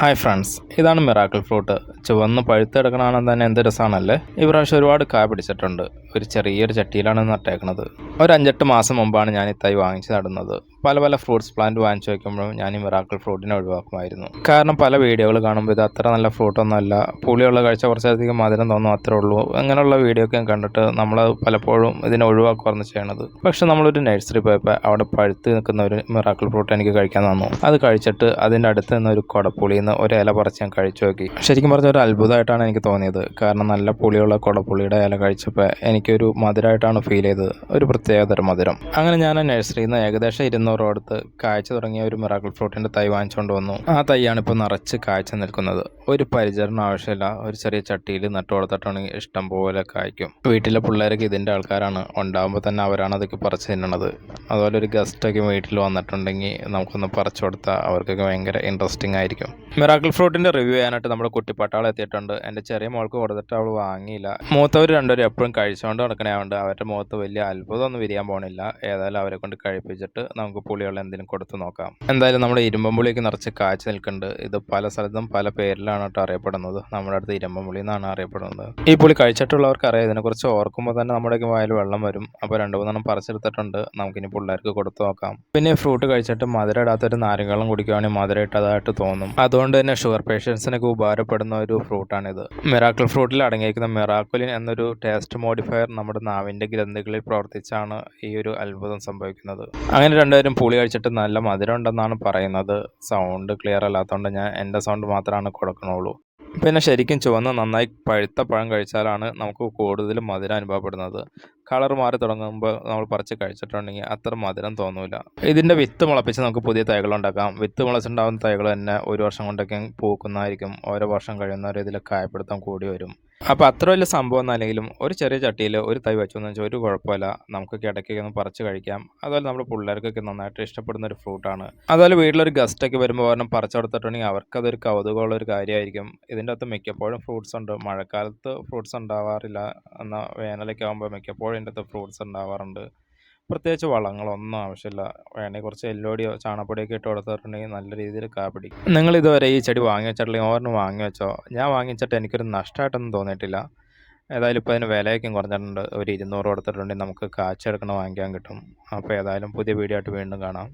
Hi friends ഇതാണ് miracle fruit ചുവന്ന് പഴുത്തെടുക്കണമെന്ന് തന്നെ എന്ത് രസമാണല്ലേ ഈ പ്രാവശ്യം ഒരുപാട് കായ പിടിച്ചിട്ടുണ്ട്. ഒരു ചെറിയൊരു ചട്ടിയിലാണ് നട്ടേക്കുന്നത് ഒരു അഞ്ചെട്ട് മാസം മുമ്പാണ് ഞാൻ ഈ തൈ വാങ്ങിച്ച് നടുന്നത്. പല പല ഫ്രൂട്ട്സ് പ്ലാന്റ് വാങ്ങിച്ചു വയ്ക്കുമ്പോഴും ഞാൻ ഈ മിറാക്കിൾ ഫ്രൂട്ടിനെ ഒഴിവാക്കുമായിരുന്നു. കാരണം പല വീഡിയോകൾ കാണുമ്പോൾ ഇത് അത്ര നല്ല ഫ്രൂട്ടൊന്നുമല്ല പുളിയുള്ള കഴിച്ച കുറച്ചധികം മധുരം തോന്നും അത്രേ ഉള്ളൂ. അങ്ങനെയുള്ള വീഡിയോ ഒക്കെ കണ്ടിട്ട് നമ്മൾ പലപ്പോഴും ഇതിനെ ഒഴിവാക്കുമായിരുന്നു ചെയ്യണത്. പക്ഷെ നമ്മളൊരു നഴ്സറി പോയപ്പോൾ അവിടെ പഴുത്ത് നിൽക്കുന്ന ഒരു മിറാക്കിൾ ഫ്രൂട്ട് എനിക്ക് കഴിക്കാൻ തന്നു. അത് കഴിച്ചിട്ട് അതിന്റെ അടുത്ത് നിന്ന് ഒരു കുടപ്പുളിയിൽ നിന്ന് ഒരു ഇല പറിച്ച് ഞാൻ കഴിച്ചു നോക്കി. ശരിക്കും പറഞ്ഞ ഒരു അത്ഭുതമായിട്ടാണ് എനിക്ക് തോന്നിയത്. കാരണം നല്ല പുളിയുള്ള കുടപ്പുളിയുടെ ഇല കഴിച്ചപ്പോൾ എനിക്കൊരു മധുരമായിട്ടാണ് ഫീൽ ചെയ്തത്. ഒരു പ്രത്യേകതരം മധുരം. അങ്ങനെ ഞാൻ നഴ്സറിയിൽ നിന്ന് ഏകദേശം ഇരുന്നൂറ് അടുത്ത് കാഴ്ച തുടങ്ങിയ ഒരു മിറാക്കിൾ ഫ്രൂട്ടിന്റെ തൈ വാങ്ങിച്ചുകൊണ്ട് വന്നു. ആ തൈയാണ് ഇപ്പോൾ നിറച്ച് കാഴ്ച നിൽക്കുന്നത്. ഒരു പരിചരണം ആവശ്യമില്ല. ഒരു ചെറിയ ചട്ടിയിൽ നട്ടു കൊടുത്തിട്ടാണെങ്കിൽ ഇഷ്ടം പോലെ കായ്ക്കും. വീട്ടിലെ പിള്ളേരൊക്കെ ഇതിന്റെ ആൾക്കാരാണ്. ഉണ്ടാകുമ്പോൾ തന്നെ അവരാണ് അതൊക്കെ പറിച്ച് തിന്നണത്. അതുപോലെ ഒരു ഗസ്റ്റൊക്കെ വീട്ടിൽ വന്നിട്ടുണ്ടെങ്കിൽ നമുക്കൊന്ന് പറിച്ചു കൊടുത്താൽ അവർക്കൊക്കെ ഭയങ്കര ഇൻട്രസ്റ്റിംഗ് ആയിരിക്കും. മിറാക്കിൾ ഫ്രൂട്ടിന്റെ റിവ്യൂ ചെയ്യാനായിട്ട് നമ്മുടെ കുട്ടിപ്പട്ടാൾ എത്തിയിട്ടുണ്ട് എന്റെ ചെറിയ മോൾക്ക് കൊടുത്തിട്ട് അവൾ വാങ്ങിയില്ല. മൂത്തവർ രണ്ടുപേരും എപ്പോഴും കഴിച്ചുകൊണ്ട് നടക്കണതുകൊണ്ട് അവരുടെ മുഖത്ത് വലിയ അത്ഭുതമൊന്നും വിരിയാൻ പോണില്ല. ഏതായാലും അവരെ കൊണ്ട് കഴിപ്പിച്ചിട്ട് നമുക്ക് പുളിയുള്ള എന്തെങ്കിലും കൊടുത്തു നോക്കാം. എന്തായാലും നമ്മുടെ ഇരുമ്പമ്പുളിയൊക്കെ നിറച്ച് കാച്ചു നിൽക്കുന്നുണ്ട്. ഇത് പല സ്ഥലത്തും പല പേരിലാണ് കേട്ടോ അറിയപ്പെടുന്നത്. നമ്മുടെ അടുത്ത് ഇരുമ്പമ്പുളി എന്നാണ് അറിയപ്പെടുന്നത്. ഈ പുളി കഴിച്ചിട്ടുള്ളവർക്ക് അറിയാം. ഇതിനെക്കുറിച്ച് ഓർക്കുമ്പോൾ തന്നെ നമ്മുടെ വായിൽ വെള്ളം വരും. അപ്പോൾ രണ്ട് മൂന്നെണ്ണം പറിച്ചെടുത്തിട്ടുണ്ട്. നമുക്കിനി പിള്ളേർക്ക് കൊടുത്തു നോക്കാം. പിന്നെ ഫ്രൂട്ട് കഴിച്ചിട്ട് മധുരം ഇടാത്തൊരു നാരങ്ങളും കുടിക്കുവാണെങ്കിൽ മധുരം ഇട്ടതായിട്ട് തോന്നും. അതുകൊണ്ട് തന്നെ ഷുഗർ പേഷ്യൻസിനൊക്കെ ഉപകാരപ്പെടുന്ന ഒരു ഫ്രൂട്ടാണിത്. മെറാക്കിൾ ഫ്രൂട്ടിൽ അടങ്ങിയിരിക്കുന്ന മെറാക്കുലിൻ എന്നൊരു ടേസ്റ്റ് മോഡിഫയർ നമ്മുടെ നാവിന്റെ ഗ്രന്ഥികളിൽ പ്രവർത്തിച്ചാണ് ഈ ഒരു അത്ഭുതം സംഭവിക്കുന്നത്. അങ്ങനെ രണ്ടുപേരും പുളി കഴിച്ചിട്ട് നല്ല മധുരം ഉണ്ടെന്നാണ് പറയുന്നത്. സൗണ്ട് ക്ലിയർ അല്ലാത്തതുകൊണ്ട് ഞാൻ എന്റെ സൗണ്ട് മാത്രമാണ് കൊടുക്കണുള്ളൂ. പിന്നെ ശരിക്കും ചുവന്ന നന്നായി പഴുത്ത പഴം കഴിച്ചാലാണ് നമുക്ക് കൂടുതൽ മധുരം അനുഭവപ്പെടുന്നത്. കളർ മാറി തുടങ്ങുമ്പോൾ നമ്മൾ പറിച്ച് കഴിച്ചിട്ടുണ്ടെങ്കിൽ അത്ര മധുരം തോന്നില്ല ഇതിന്റെ വിത്ത് മുളപ്പിച്ച് നമുക്ക് പുതിയ തൈകൾ ഉണ്ടാക്കാം. വിത്ത് മുളച്ചുണ്ടാകുന്ന തൈകൾ തന്നെ ഒരു വർഷം കൊണ്ടൊക്കെ പൂക്കുന്നതായിരിക്കും. ഓരോ വർഷം കഴിയുന്ന ഇതിൽ കായപ്പിടുത്തം കൂടി വരും. അപ്പോൾ അത്ര വലിയ സംഭവം എന്നല്ലെങ്കിലും ഒരു ചെറിയ ചട്ടിയിൽ ഒരു തൈ വെച്ചു എന്ന് വെച്ചാൽ ഒരു കുഴപ്പമില്ല. നമുക്ക് ഇടയ്ക്കൊക്കെ ഒന്ന് പറിച്ച് കഴിക്കാം. അതുപോലെ നമ്മുടെ പിള്ളേർക്കൊക്കെ നന്നായിട്ട് ഇഷ്ടപ്പെടുന്ന ഒരു ഫ്രൂട്ടാണ് അതുപോലെ വീട്ടിലൊരു ഗസ്റ്റൊക്കെ വരുമ്പോൾ ഒരെണ്ണം പറിച്ചു കൊടുത്തിട്ടുണ്ടെങ്കിൽ അവർക്കതൊരു കൗതുകമുള്ള ഒരു കാര്യമായിരിക്കും. ഇതിന്റെ അകത്ത് മിക്കപ്പോഴും ഫ്രൂട്ട്സ് ഉണ്ട്. മഴക്കാലത്ത് ഫ്രൂട്ട്സ് ഉണ്ടാവാറില്ല. എന്നാൽ വേനലൊക്കെ ആകുമ്പോൾ മിക്കപ്പോഴും ഇതിന്റെ അകത്ത് ഫ്രൂട്ട്സ് ഉണ്ടാവാറുണ്ട്. പ്രത്യേകിച്ച് വളങ്ങളൊന്നും ആവശ്യമില്ല. വേണമെങ്കിൽ കുറച്ച് എല്ലോടിയോ ചാണപ്പൊടിയൊക്കെ ഇട്ട് കൊടുത്തിട്ടുണ്ടെങ്കിൽ നല്ല രീതിയിൽ കാ പിടിക്കും. നിങ്ങൾ ഇതുവരെ ഈ ചെടി വാങ്ങി വെച്ചിട്ടില്ലെങ്കിൽ ഓർന്ന് വാങ്ങി വെച്ചോ? ഞാൻ വാങ്ങിച്ചിട്ട് എനിക്കൊരു നഷ്ടമായിട്ടൊന്നും തോന്നിയിട്ടില്ല. ഏതായാലും ഇപ്പോൾ അതിന് വിലയൊക്കെ കുറഞ്ഞിട്ടുണ്ട്. ഒരു ഇരുന്നൂറ് കൊടുത്തിട്ടുണ്ടെങ്കിൽ നമുക്ക് കാച്ചെടുക്കണ വാങ്ങിക്കാൻ കിട്ടും. അപ്പോൾ ഏതായാലും പുതിയ വീഡിയോ ആയിട്ട് വീണ്ടും കാണാം.